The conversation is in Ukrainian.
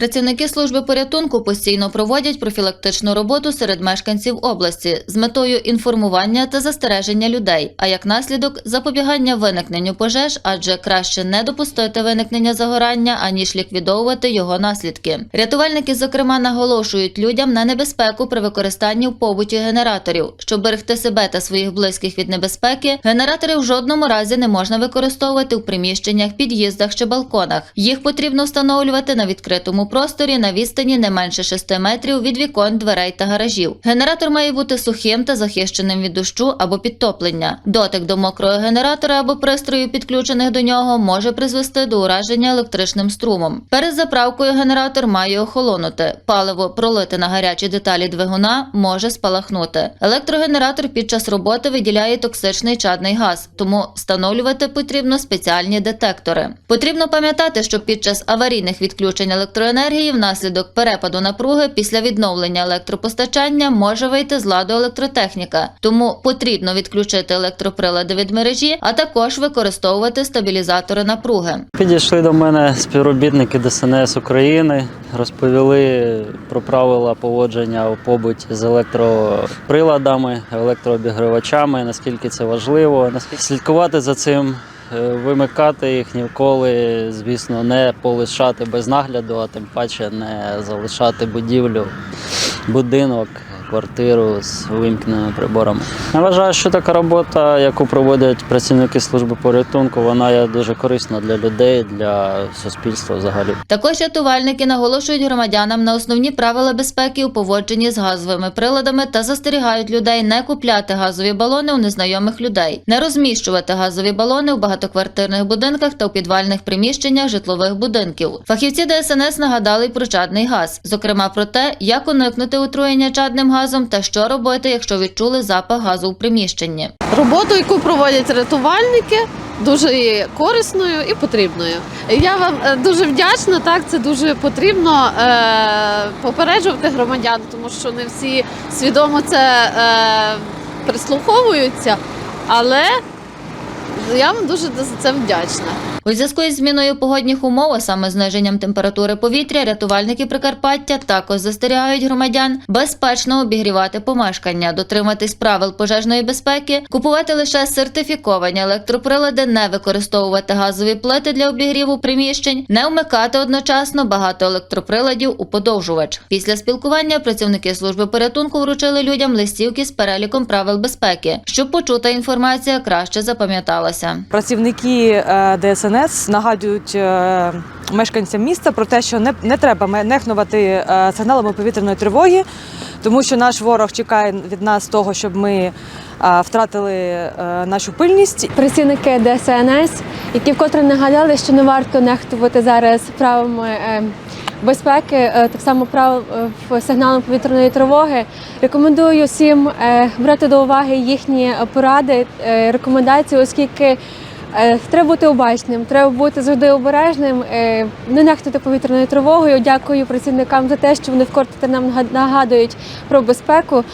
Працівники служби порятунку постійно проводять профілактичну роботу серед мешканців області з метою інформування та застереження людей, а як наслідок запобігання виникненню пожеж, адже краще не допустити виникнення загорання, аніж ліквідовувати його наслідки. Рятувальники, зокрема, наголошують людям на небезпеку при використанні в побуті генераторів. Щоб берегти себе та своїх близьких від небезпеки, генератори в жодному разі не можна використовувати в приміщеннях, під'їздах чи балконах. Їх потрібно встановлювати на відкритому просторі на відстані не менше 6 метрів від вікон, дверей та гаражів. Генератор має бути сухим та захищеним від дощу або підтоплення. Дотик до мокрого генератора або пристрою, підключених до нього, може призвести до ураження електричним струмом. Перед заправкою генератор має охолонути. Паливо, пролите на гарячі деталі двигуна, може спалахнути. Електрогенератор під час роботи виділяє токсичний чадний газ, тому встановлювати потрібно спеціальні детектори. Потрібно пам'ятати, що під час аварійних відключень електроенергії внаслідок перепаду напруги після відновлення електропостачання може вийти з ладу електротехніка, тому потрібно відключити електроприлади від мережі, а також використовувати стабілізатори напруги. Підійшли до мене співробітники ДСНС України, розповіли про правила поводження у побуті з електроприладами, електрообігрівачами, наскільки це важливо, наскільки слідкувати за цим, вимикати їх ніколи, звісно, не полишати без нагляду, а тим паче не залишати будівлю, будинок. Квартиру з вимкненими приборами. Я вважаю, що така робота, яку проводять працівники служби порятунку, вона є дуже корисна для людей, для суспільства взагалі. Також рятувальники наголошують громадянам на основні правила безпеки у поводженні з газовими приладами та застерігають людей не купляти газові балони у незнайомих людей, не розміщувати газові балони у багатоквартирних будинках та у підвальних приміщеннях житлових будинків. Фахівці ДСНС нагадали про чадний газ, зокрема про те, як уникнути отруєння чадним газом та що робити, якщо відчули запах газу в приміщенні. Роботу, яку проводять рятувальники, дуже є корисною і потрібною. Я вам е, дуже вдячна. Так, це дуже потрібно е, попереджувати громадян, тому що не всі свідомо це е, прислуховуються. Але я вам дуже за це вдячна. У зв'язку із зміною погодних умов, а саме зниженням температури повітря, рятувальники Прикарпаття також застерігають громадян безпечно обігрівати помешкання, дотриматись правил пожежної безпеки, купувати лише сертифіковані електроприлади, не використовувати газові плити для обігріву приміщень, не вмикати одночасно багато електроприладів у подовжувач. Після спілкування працівники служби порятунку вручили людям листівки з переліком правил безпеки, щоб почута інформація краще запам'яталася. Працівники е, ДСНС нагадують е, мешканцям міста про те, що не, не треба нехнувати е, сигналами повітряної тривоги, тому що наш ворог чекає від нас того, щоб ми е, втратили нашу пильність працівники ДСНС, які вкотре нагадали, що не варто нехтувати зараз правилами е, безпеки, так само прав сигналом повітряної тривоги. Рекомендую всім брати до уваги їхні поради, рекомендації, оскільки. Е, Треба бути обачним, треба бути завжди обережним, е, не нехтувати повітряною тривогою. Дякую працівникам за те, що вони вкорте нам нагадують про безпеку.